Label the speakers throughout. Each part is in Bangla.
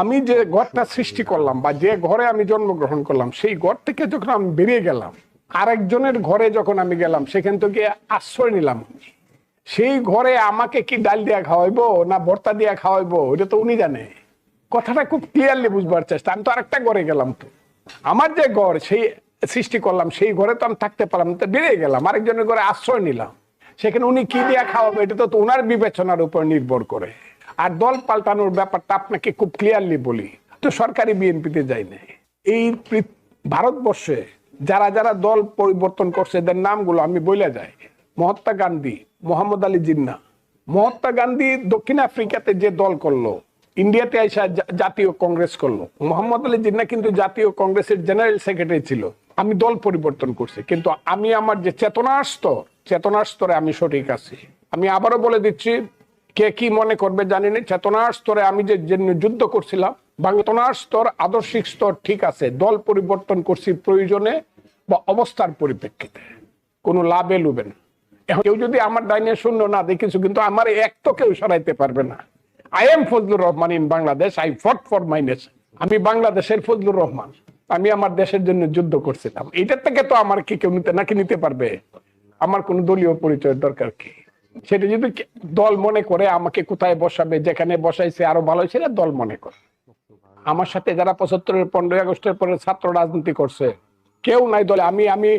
Speaker 1: আমি যে ঘরটা সৃষ্টি করলাম বা যে ঘরে আমি জন্মগ্রহণ করলাম, সেই ঘর থেকে যখন আমি বেরিয়ে গেলাম, আরেকজনের ঘরে যখন আমি গেলাম, সেখান থেকে আশ্রয় নিলাম। সেই ঘরে আমাকে কি ডাল দিয়া খাওয়াইবো না ভর্তা দিয়া খাওয়াইবো, এটা তো উনি জানে। কথাটা খুব ক্লিয়ারলি বুঝবার চেষ্টা। আমি তো আরেকটা ঘরে গেলাম তো। আমার যে ঘর, সেই সৃষ্টি করলাম, সেই ঘরে তো আমি থাকতে পারলাম তো বেরিয়ে গেলাম, আরেকজনের ঘরে আশ্রয় নিলাম। সেখানে উনি কি দিয়া খাওয়াবে, এটা তো ওনার বিবেচনার উপর নির্ভর করে। আর দল পাল্টানোর ব্যাপারটা আপনাকে খুব ক্লিয়ারলি বলি। তো সরকারি বিএনপিতে যাই নাই। এই ভারতবর্ষে যারা যারা দল পরিবর্তন করছে, এদের নামগুলো আমি বলে যাই। মহাত্মা গান্ধী, মোহাম্মদ আলী জিন্না। মহাত্মা গান্ধী দক্ষিণ আফ্রিকাতে যে দল করল, ইন্ডিয়াতে আইসা জাতীয় কংগ্রেস করল। মোহাম্মদ আলী জিন্না কিন্তু জাতীয় কংগ্রেসের জেনারেল সেক্রেটারি ছিল। আমি দল পরিবর্তন করছি। কিন্তু আমি আমার যে চেতনার স্তর, চেতনার স্তরে আমি সঠিক আছি। আমি আবারও বলে দিচ্ছি কে কি মনে করবে জানি না চেতনার স্তরে আমি যে যে যুদ্ধ করছিলাম বা চেতনার স্তর, আদর্শিক স্তর ঠিক আছে, দল পরিবর্তন করছি প্রয়োজনে বা অবস্থার পরিপ্রেক্ষিতে। কোনো লাভে লুবে না। এখন কেউ যদি আমার ডাইনে শূন্য না দেখেছ কিন্তু আমার এক তো কেউ সরাইতে পারবে না। I am Fazlur Rahman in Bangladesh I fought for my nation আমি বাংলাদেশের ফজলুর রহমান আমি আমার দেশের জন্য যুদ্ধ করছিলাম। এটার থেকে তো আমার কি কেউ নিতে নাকি নিতে পারবে? আমার কোনো দলীয় পরিচয়ের দরকার কি? সেটা যদি দল মনে করে আমাকে কোথায় বসাবে যেখানে বসাইছে আরও ভালো সেটা দল মনে করে। আমার সাথে যারা পঁচাত্তরের পনেরোই আগস্টের পরে ছাত্র রাজনীতি করছে কেউ নাই দলে। আমি আমি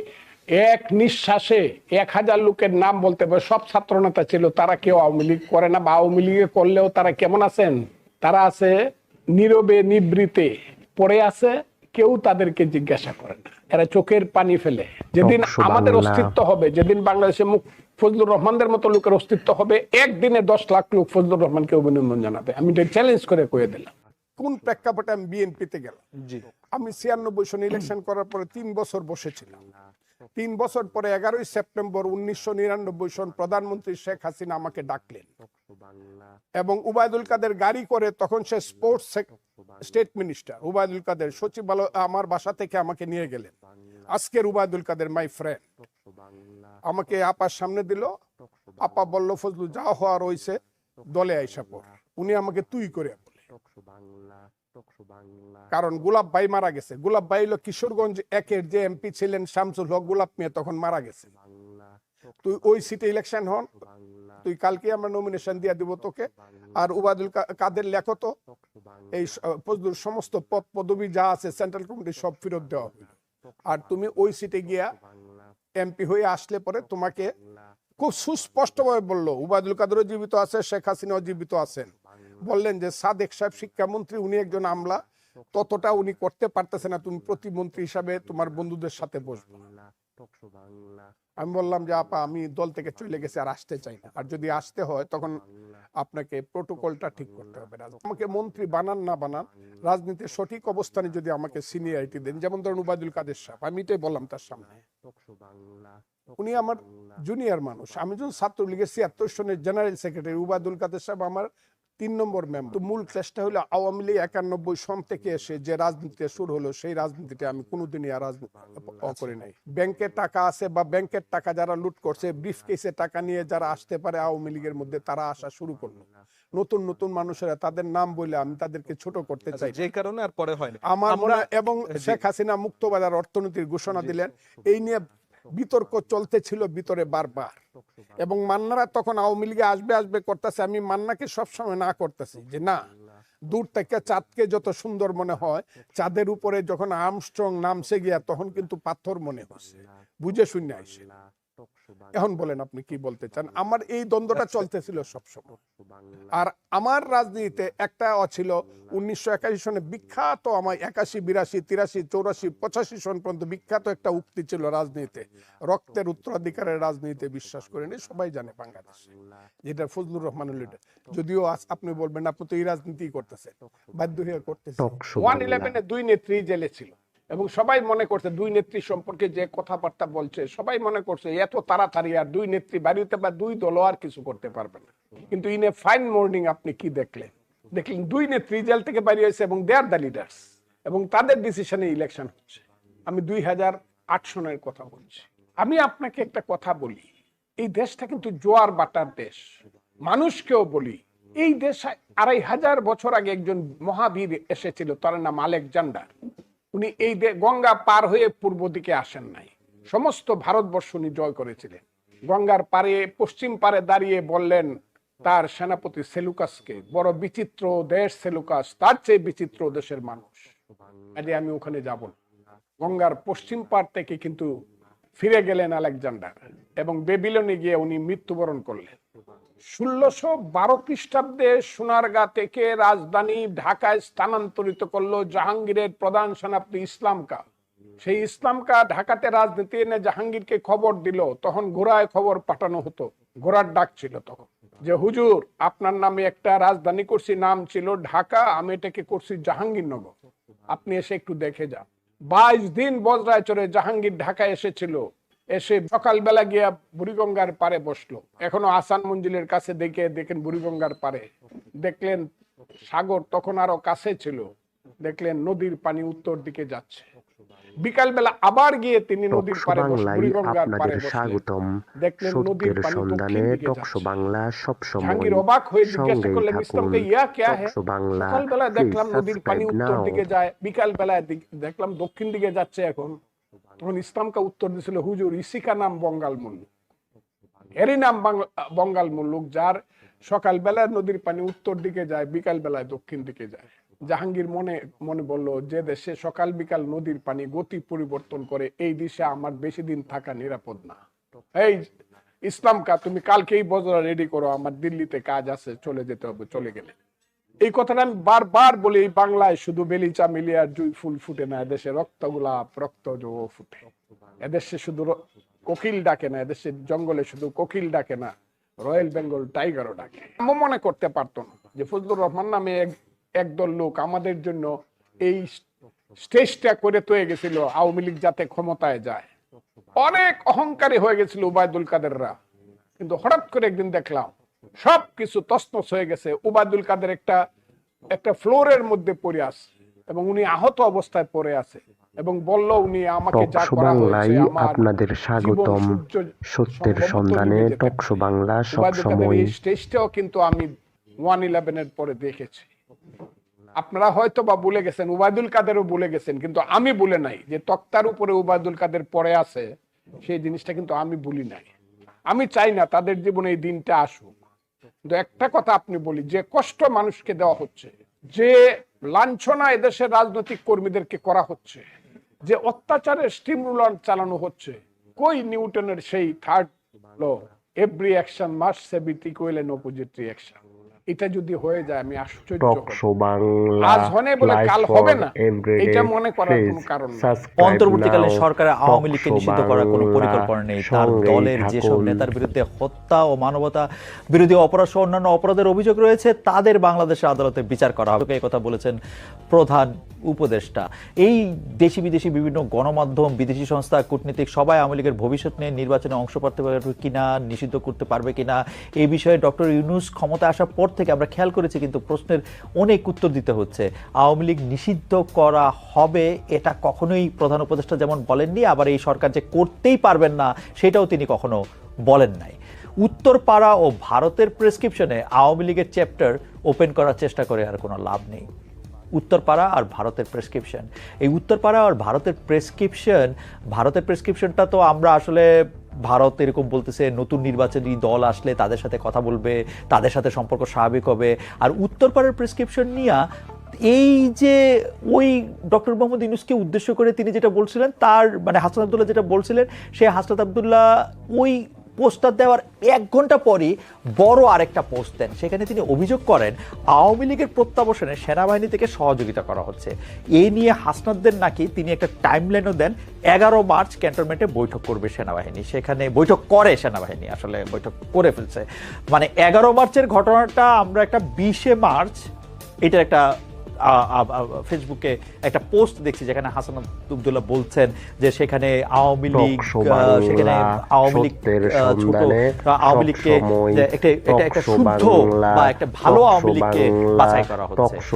Speaker 1: এক নিঃশ্বাসে এক হাজার লোকের নাম বলতে পারে সব ছাত্র নেতা ছিল তারা কেউ আওয়ামী লীগ করে না বা আওয়ামী লীগে করলেও তারা কেমন আছেন? তারা আছে নীরবে নিবৃতে পড়ে আছে কেউ তাদেরকে জিজ্ঞাসা করে না। এরা চোখের পানি ফেলে। যেদিন আমাদের অস্তিত্ব হবে যেদিন বাংলাদেশে মুখ ফজলুর রহমানদের মতো লোকের অস্তিত্ব হবে। একদিনে দশ লাখ লোক ফজলুর রহমানকে অভিনন্দন জানাবে। আমি এটা চ্যালেঞ্জ করে কয়ে দিলাম। কোন প্রেক্ষাপটে আমি বিএনপিতে গেলাম?
Speaker 2: জি।
Speaker 1: আমি ছিয়ানব্বই সন ইলেকশন করার পরে তিন বছর বসেছিলাম। তিন বছর পরে এগারোই সেপ্টেম্বর উনিশশো নিরানব্বই সন প্রধানমন্ত্রী শেখ হাসিনা আমাকে ডাকলেন। এবং উবায়দুল কাদের গাড়ি করে তখন সে sports state minister Obaidul Quader সচিবালয় আমার বাসা থেকে আমাকে নিয়ে গেলেন। আজকের উবায়দুল কাদের মাই ফ্রেন্ড আমাকে আপার সামনে দিল। আপা বলল, ফজলু, যা হওয়ার রয়েছে দলে আইসা পর উনি আমাকে তুই করে বলে। কারণ গোলাপ ভাই মারা গেছে। গোলাপ ভাই হলো কিশোরগঞ্জ একের যে এমপি ছিলেন শামসুল হক গোলাপ মিয়া, তখন মারা গেছে। তুই ওই সিটে ইলেকশন হন। তুই কালকে আমরা নমিনেশন দিয়ে দিব তোকে। আর উবাদুল কাদের লেখো তো? এই ফজলুর সমস্ত পদ পদবি যা আছে সেন্ট্রাল কমিটি সব ফেরত দেওয়া হইল। আর তুমি ওই সিটে গিয়া এমপি হয়ে আসলে পরে তোমাকে খুব সুস্পষ্টভাবে বলল উবায়দুল কাদেরও জীবিত আছে শেখ হাসিনাও জীবিত আছেন। বললেন যে সাদেক সাহেব শিক্ষামন্ত্রী উনি একজন আমলা। ততটা উনি করতে পারতেছে না। তুমি প্রতিমন্ত্রী হিসাবে তোমার বন্ধুদের সাথে বসবে। আমি বললাম যে আপা আমি দল থেকে চলে গেছি আর আসতে চাই না। আর যদি আসতে হয় তখন আপনাকে প্রোটোকলটা ঠিক করতে হবে। আমাকে মন্ত্রী বানান না বানান রাজনীতির সঠিক অবস্থানে যদি আমাকে সিনিয়রিটি দেন যেমন ধরুন উবায়দুল কাদের সাহেব আমি এটাই বললাম তার সামনে। উনি আমার জুনিয়র মানুষ। আমি যখন ছাত্রলীগের ছিয়াত্তর সনের জেনারেল সেক্রেটারি উবায়দুল কাদের সাহেব আমার তিন নম্বর মেম্বার তো মূল ক্লাসটা হলো আওয়ামী লীগ একানব্বই সন থেকে এসে যে রাজনীতি শুরু হলো সেই রাজনীতিটা আমি কোনোদিনই আর করি নাই। ব্যাংকের টাকা আছে বা ব্যাংকের টাকা যারা লুট করছে ব্রিফ কেসে টাকা নিয়ে যারা আসতে পারে আওয়ামী লীগের মধ্যে তারা আসা শুরু করল। নতুন নতুন মানুষেরা তাদের নাম বলে আমি তাদেরকে ছোট করতে চাই।
Speaker 2: যে কারণে আর পরে হয়নি
Speaker 1: আমার মনে এবং শেখ হাসিনা মুক্তবাজার অর্থনীতির ঘোষণা দিলেন এই নিয়ে বিতর্ক চলতেছিল ভিতরে বারবার। এবং মান্নারা তখন আওয়ামী লীগে আসবে আসবে করতেছে আমি মান্নাকে সবসময় না করতেছি। যে না দূর থেকে চাঁদকে যত সুন্দর মনে হয় চাঁদের উপরে যখন আর্মস্ট্রং নামছে গিয়া তখন কিন্তু পাথর মনে হচ্ছে। বুঝে শুনে আইসে। এখন বলেন আপনি কি বলতে চান? আমার এই দ্বন্দ্বটা চলতেছিল সবসময়। আর আমার রাজনীতিতে একটা ছিল উনিশশো একাশি সনে বিখ্যাত আমার একাশি বিরাশি তিরাশি চৌরাশি পঁচাশি সন পর্যন্ত বিখ্যাত একটা উক্তি ছিল রাজনীতিতে। রক্তের উত্তরাধিকারের রাজনীতিতে বিশ্বাস করেনি সবাই জানে বাংলাদেশে যেটা ফজলুর রহমানের লিডার যদিও আপনি বলবেন আপনি তো এই রাজনীতি করতেছে বাধ্য হয়ে করতেছে ওয়ান। ইলেভেনে দুই নেত্রী জেলে ছিল। এবং সবাই মনে করছে দুই নেত্রী সম্পর্কে যে কথাবার্তা বলছে, সবাই মনে করছে এত তাড়াতাড়ি আর দুই নেত্রী বাড়িতে বা দুই দলও আর কিছু করতে পারবে না। কিন্তু ইন এ ফাইন মর্নিং আপনি কি দেখলেন? দেখলেন দুই নেত্রী জেল থেকে বাড়ি হয়েছে এবং দে আর দ্য লিডার্স এবং তাদের ডিসিশনে ইলেকশন হচ্ছে। আমি দুই হাজার আট সনের কথা বলছি। আমি আপনাকে একটা কথা বলি। এই দেশটা কিন্তু জোয়ার বাটার দেশ। মানুষকেও বলি, এই দেশে আড়াই হাজার বছর আগে একজন মহাবীর এসেছিল, তার নাম আলেকজান্ডার। উনি এই গঙ্গা পার হয়ে পূর্ব দিকে আসেন নাই। সমস্ত ভারতবর্ষ উনি জয় করেছিলেন। গঙ্গার পারে, পশ্চিম পারে দাঁড়িয়ে বললেন, তার সেনাপতি সেলুকাসকে, বড় বিচিত্র দেশ সেলুকাস, তার চেয়ে বিচিত্র দেশের মানুষ। কাজে আমি ওখানে যাব গঙ্গার পশ্চিম পার থেকে কিন্তু ফিরে গেলেন আলেকজান্ডার এবং বেবিলনে গিয়ে উনি মৃত্যুবরণ করলেন। ষোলোশো বারো খ্রিস্টাব্দে সোনারগা থেকে রাজধানী ঢাকায় স্থানান্তরিত করল জাহাঙ্গীরের প্রধান সেনাপতি ইসলাম কা সেই ইসলাম কা ঢাকাতে রাজনীতি এনে জাহাঙ্গীরকে খবর দিল, তখন ঘোড়ায় খবর পাঠানো হতো। ঘোড়ার ডাক ছিল তখন যে, হুজুর, আপনার নামে একটা রাজধানী করছি, নাম ছিল ঢাকা, আমি এটাকে করছি জাহাঙ্গীরনগর। আপনি এসে একটু দেখে যান। বাইশ দিন বজরায় চড়ে জাহাঙ্গীর ঢাকায় এসেছিল। এসে সকালবেলা গিয়া বুড়িগঙ্গার পারে বসল। এখনও আসান মঞ্জিলের কাছে দেখে দেখেন বুড়িগঙ্গার পারে দেখলেন সাগর তখন আরও কাছে ছিল। দেখলেন নদীর পানি উত্তর দিকে যাচ্ছে। বিকালবেলা আবার গিয়ে তিনি নদীর পারে
Speaker 3: আপনাদের স্বাগতম।
Speaker 1: দেখলেন নদীর
Speaker 3: সত্যের সন্ধানে টকশো বাংলা সবসময়
Speaker 1: জাহাঙ্গীর অবাক হয়ে জিজ্ঞাসা করলেন ইসলামকে ইয়া কেয়া হে?
Speaker 3: টকশো বাংলা
Speaker 1: সকালবেলা দেখলাম নদীর পানি উত্তর দিকে যায় বিকাল বেলায় দেখলাম দক্ষিণ দিকে যাচ্ছে এখন। তখন ইসলামকা উত্তর দিছিল হুজুর, ইসিকা নাম বঙ্গাল মুল্লুক এরই নাম বঙ্গাল মুল্লুক যার সকালবেলা নদীর পানি উত্তর দিকে যায় বিকাল বেলায় দক্ষিণ দিকে যায়। জাহাঙ্গীর মনে মনে বলল, যে দেশে সকাল বিকাল নদীর পানি গতি পরিবর্তন করে, এই দেশে আমার বেশি দিন থাকা নিরাপদ না। এই ইসলাম কা তুমি কালকেই বজরা রেডি করো, আমার দিল্লিতে কাজ আছে, চলে যেতে হবে, চলে গেলে। এই কথাটা আমি বারবার বলি, এই বাংলায় শুধু বেলিচা মিলিয়ার জুই ফুল ফুটে না, এদেশে রক্ত গোলাপ, রক্ত জো ফুটে। এদেশে শুধু কোকিল ডাকে না, এদেশে জঙ্গলে শুধু কোকিল ডাকে না, রয়্যাল বেঙ্গল টাইগারও ডাকে। আমি মনে করতে পারতো না যে ফজলুর রহমান নামে এক, একদল লোক আমাদের জন্য এই স্টেজটা করে তৈরি গেছিল, আওয়ামী লীগ যাতে ক্ষমতায় যায়। অনেক অহংকারী হয়ে গেছিল উবায়দুল কাদেররা। কিন্তু হঠাৎ করে একদিন দেখলাম সব কিছু তছনছ হয়ে গেছে। উবায়দুল কাদের একটা একটা ফ্লোরের মধ্যে পড়ে আছে এবং উনি আহত অবস্থায় পড়ে আছে এবং বলল উনি আমাকে যা
Speaker 3: টকশো
Speaker 1: করা হয়েছে
Speaker 3: বাংলায় আপনাদের স্বাগতম। সত্যের সন্ধানে টকশো বাংলা সবসময়।
Speaker 1: এই স্টেজটাও কিন্তু আমি ওয়ান ইলেভেনের পরে দেখেছি। আপনারা হয়তো বা ভুলে গেছেন উবায়দুল কাদেরও ভুলে গেছেন কিন্তু আমি ভুলে নাই যে তক্তার উপরে উবায়দুল কাদের পরে আছে সেই জিনিসটা কিন্তু আমি ভুলি নাই। আমি চাই না তাদের জীবনে এই দিনটা আসুক। কিন্তু একটা কথা আপনি বলি, যে কষ্ট মানুষকে দেওয়া হচ্ছে, যে লাঞ্ছনা এদেশের রাজনৈতিক কর্মীদেরকে করা হচ্ছে, যে অত্যাচারের স্টিম চালানো হচ্ছে, কই নিউটনের সেই third law every action must have it equal and opposite reaction এটা যদি হয়ে যায় আমি আশ্চর্য হব। আজ হনে বলে কাল হবে না, এটা মনে করার কোনো কারণ নেই।
Speaker 2: অন্তর্বর্তীকালীন সরকারের আওয়ামী লীগকে নিষিদ্ধ করার কোনো পরিকল্পনা নেই। তার দলের যেসব
Speaker 3: থাকুন।
Speaker 2: নেতার বিরুদ্ধে হত্যা ও মানবতা বিরোধী অপরাধ সহ অন্যান্য অপরাধের অভিযোগ রয়েছে তাদের বাংলাদেশের আদালতে বিচার করা হবে। এই কথা বলেছেন প্রধান উপদেষ্টা। এই দেশি বিদেশি বিভিন্ন গণমাধ্যম বিদেশি সংস্থা কূটনীতিক সবাই আওয়ামী লীগের ভবিষ্যৎ নিয়ে নির্বাচনে অংশ করতে পারবে কিনা নিষিদ্ধ করতে পারবে কিনা এই বিষয়ে ডক্টর ইউনুস ক্ষমতা আসার পর থেকে আমরা খেয়াল করেছি কিন্তু প্রশ্নের অনেক উত্তর দিতে হচ্ছে। আওয়ামী লীগ নিষিদ্ধ করা হবে এটা কখনোই প্রধান উপদেষ্টা যেমন বলেননি, আবার এই সরকার যে করতেই পারবেন না সেটাও তিনি কখনো বলেন নাই। উত্তরপাড়া ও ভারতের প্রেসক্রিপশনে আওয়ামী লীগের চ্যাপ্টার ওপেন করার চেষ্টা করে আর কোনো লাভ নেই। উত্তরপাড়া আর ভারতের প্রেসক্রিপশন। এই উত্তরপাড়া আর ভারতের প্রেসক্রিপশন, ভারতের প্রেসক্রিপশনটা তো আমরা আসলে ভারত এরকম বলতেছে, নতুন নির্বাচনী দল আসলে তাদের সাথে কথা বলবে, তাদের সাথে সম্পর্ক স্বাভাবিক হবে। আর উত্তরপাড়ার প্রেসক্রিপশন নিয়ে এই যে ওই ডক্টর মোহাম্মদ ইউনুসকে উদ্দেশ্য করে তিনি যেটা বলছিলেন, তার মানে হাসান আবদুল্লাহ যেটা বলছিলেন, সেই হাসনাত আবদুল্লাহ ওই পোস্টার দেওয়ার এক ঘণ্টা পরই বড় আরেকটা পোস্ট দেন। সেখানে তিনি অভিযোগ করেন, আওয়ামী লীগের প্রত্যাবর্তনে সেনাবাহিনী থেকে সহযোগিতা করা হচ্ছে। এই নিয়ে হাসনাতদের নাকি তিনি একটা টাইমলাইনও দেন, এগারো মার্চ ক্যান্টনমেন্টে বৈঠক করবে সেনাবাহিনী। সেখানে বৈঠক করে সেনাবাহিনী, আসলে বৈঠক করে ফেলছে। মানে এগারো মার্চের ঘটনাটা আমরা একটা বিশে মার্চ, এটার একটা ফেসবুকে একটা পোস্ট দেখছি যেখানে হাসান আব্দুল্লাহ বলছেন যে সেখানে আওয়ামী লীগ সেখানে আওয়ামী লীগ ছোট আওয়ামী লীগকে একটা একটা শুদ্ধ বা একটা ভালো আওয়ামী লীগকে বাছাই করা হচ্ছে।